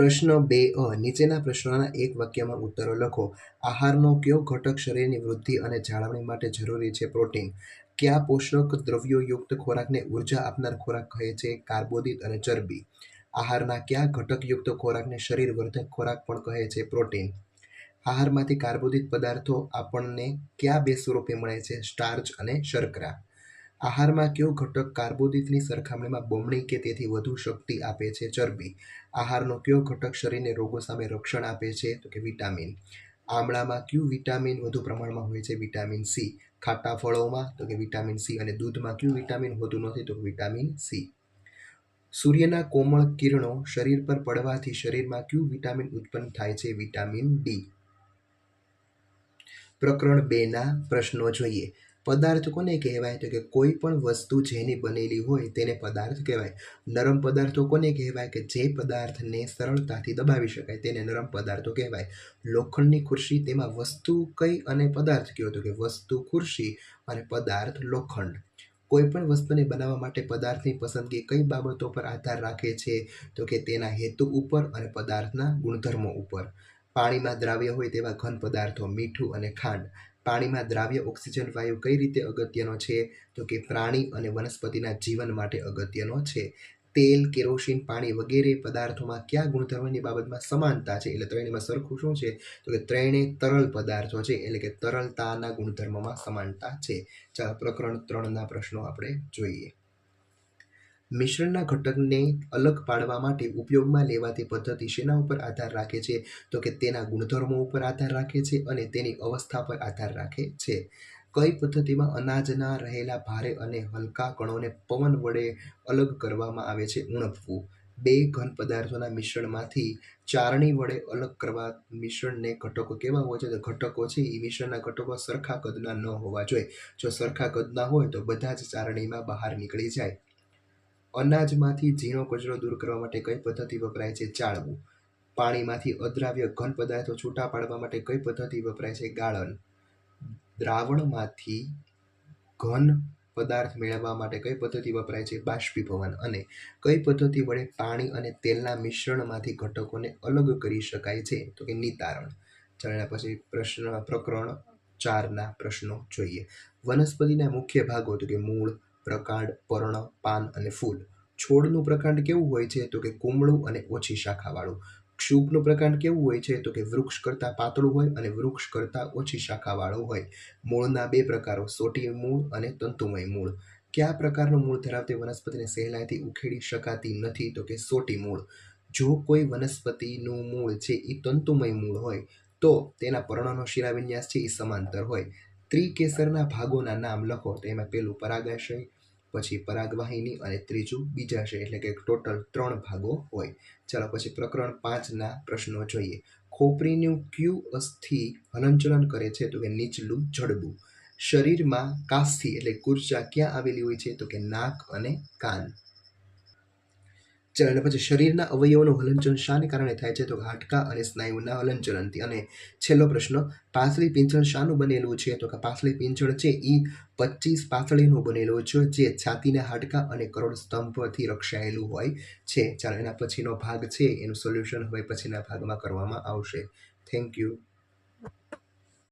પ્રશ્ન બે અ. નીચેના પ્રશ્નોના એક વાક્યમાં ઉત્તરો લખો. આહારનો કયો ઘટક શરીરની વૃદ્ધિ અને જાળવણી માટે જરૂરી છે? પ્રોટીન. કયા પોષક દ્રવ્યોયુક્ત ખોરાકને ઊર્જા આપનાર ખોરાક કહે છે? કાર્બોદિત અને ચરબી. આહારના કયા ઘટકયુક્ત ખોરાકને શરીરવર્ધક ખોરાક પણ કહે છે? પ્રોટીન. આહારમાંથી કાર્બોદિત પદાર્થો આપણને કયા બે સ્વરૂપે મળે છે? સ્ટાર્ચ અને શર્કરા. આહારમાં કયો ઘટક કાર્બોદિતની સરખામણીમાં બમણી કે તેથી વધુ શક્તિ આપે છે? ચરબી. આહારનો કયો ઘટક શરીરને રોગો સામે રક્ષણ આપે છે? તો કે વિટામિન. આમળામાં કયું વિટામિન વધુ પ્રમાણમાં હોય છે? Vitamin C. ખાટા ફળોમાં, તો કે વિટામિન સી. અને દૂધમાં કયું વિટામિન હોતું નથી? તો વિટામિન સી. સૂર્યના કોમળ કિરણો શરીર પર પડવાથી શરીરમાં કયું વિટામિન ઉત્પન્ન થાય છે? Vitamin D. પ્રકરણ બેના પ્રશ્નો જોઈએ. પદાર્થ કોને કહેવાય? તો કે કોઈ પણ વસ્તુ જેની બનેલી હોય તેને પદાર્થ કહેવાય. નરમ પદાર્થો કોને કહેવાય? કે જે પદાર્થને સરળતાથી દબાવી શકાય તેને નરમ પદાર્થો કહેવાય. લોખંડની ખુરશી તેમાં વસ્તુ કઈ અને પદાર્થ કયો? તો કે વસ્તુ, ખુરશી અને પદાર્થ, લોખંડ. કોઈ પણ વસ્તુને બનાવવા માટે પદાર્થની પસંદગી કઈ બાબતો પર આધાર રાખે છે? તો કે તેના હેતુ ઉપર અને પદાર્થના ગુણધર્મો ઉપર. પાણીમાં દ્રાવ્ય હોય તેવા ઘન પદાર્થો મીઠું અને ખાંડ. પાણીમાં દ્રાવ્ય, ઓક્સિજન, વાયુ કઈ રીતે અગત્યનો છે? તો કે પ્રાણી અને વનસ્પતિના જીવન માટે અગત્યનો છે. તેલ, કેરોસીન, પાણી વગેરે પદાર્થોમાં કયા ગુણધર્મની બાબતમાં સમાનતા છે? એટલે ત્રણેયમાં સરખું શું છે? તો કે ત્રણેય તરલ પદાર્થો છે, એટલે કે તરલતાના ગુણધર્મમાં સમાનતા છે. ચાલો પ્રકરણ ત્રણના પ્રશ્નો આપણે જોઈએ. મિશ્રણના ઘટકને અલગ પાડવા માટે ઉપયોગમાં લેવાતી પદ્ધતિ શેના ઉપર આધાર રાખે છે? તો કે તેના ગુણધર્મો ઉપર આધાર રાખે છે અને તેની અવસ્થા પર આધાર રાખે છે. કઈ પદ્ધતિમાં અનાજના રહેલા ભારે અને હલકા કણોને પવન વડે અલગ કરવામાં આવે છે? ઉણપવું. બે ઘન પદાર્થોના મિશ્રણમાંથી ચારણી વડે અલગ કરવા મિશ્રણને ઘટકો કેવા હોય છે? તો ઘટકો છે એ મિશ્રણના ઘટકો સરખા કદના ન હોવા જોઈએ. જો સરખા કદના હોય તો બધા જ ચારણીમાં બહાર નીકળી જાય. અનાજમાંથી ઝીણો કચરો દૂર કરવા માટે કઈ પદ્ધતિ વપરાય છે? ચાળવું. પાણીમાંથી અદ્રાવ્ય ઘન પદાર્થો છૂટા પાડવા માટે કઈ પદ્ધતિ વપરાય છે? ગાળણ. દ્રાવણમાંથી ઘન પદાર્થ મેળવવા માટે કઈ પદ્ધતિ વપરાય છે? બાષ્પીભવન. અને કઈ પદ્ધતિ વડે પાણી અને તેલના મિશ્રણમાંથી ઘટકોને અલગ કરી શકાય છે? તો કે નિતારણ. ચાલો પછી પ્રશ્ન, પ્રકરણ ચારના પ્રશ્નો જોઈએ. વનસ્પતિના મુખ્ય ભાગો, તો કે મૂળ પ્રકાંડ, પર્ણ, પાન અને ફૂલ. છોડનું પ્રકાંડ કેવું હોય છે તો કે કુમળું અને ઓછી શાખાવાળું. ક્ષુભનું પ્રકાંડ કેવું હોય છે તો કે વૃક્ષ કરતાં પાતળું હોય અને વૃક્ષ કરતાં ઓછી શાખાવાળું હોય. મૂળના બે પ્રકારો સોટી મૂળ અને તંતુમય મૂળ. કયા પ્રકારનું મૂળ ધરાવતી વનસ્પતિને સહેલાઈથી ઉખેડી શકાતી નથી તો કે સોટી મૂળ? જો કોઈ વનસ્પતિનું મૂળ છે એ તંતુમય મૂળ હોય, તો તેના પર્ણનો શિરાવિન્યાસ છે એ સમાંતર હોય. ત્રિકેસરના ભાગોના નામ લખો તો એમાં પહેલું પરાગાશય પછી પરાગવાહિની અને ત્રીજું બીજાશય એટલે કે ટોટલ ત્રણ ભાગો હોય. ચાલો પછી પ્રકરણ પાંચના પ્રશ્નો જોઈએ. ખોપરીનું ક્યુ અસ્થિ હલનચલન કરે છે તો કે નીચલું જડબું. શરીરમાં કાસ્થિ એટલે કુર્ચા ક્યાં આવેલી હોય છે તો કે નાક અને કાન. પછી શરીરના અવયવોનું હલનચલન શાને કારણે થાય છે? તો હાડકા અને સ્નાયુના હલનચલનથી. અને છેલ્લો પ્રશ્ન, પાસળી પીંછણ શાનું બનેલું છે? તો કે પાસળી પીંછણ છે એ પચીસ પાસળીનું બનેલું છે, જે છાતીના હાડકાં અને કરોડ સ્તંભથી રક્ષાયેલું હોય છે. ચાલો, એના પછીનો ભાગ છે. એનું સોલ્યુશન હવે પછીના ભાગમાં કરવામાં આવશે. Thank you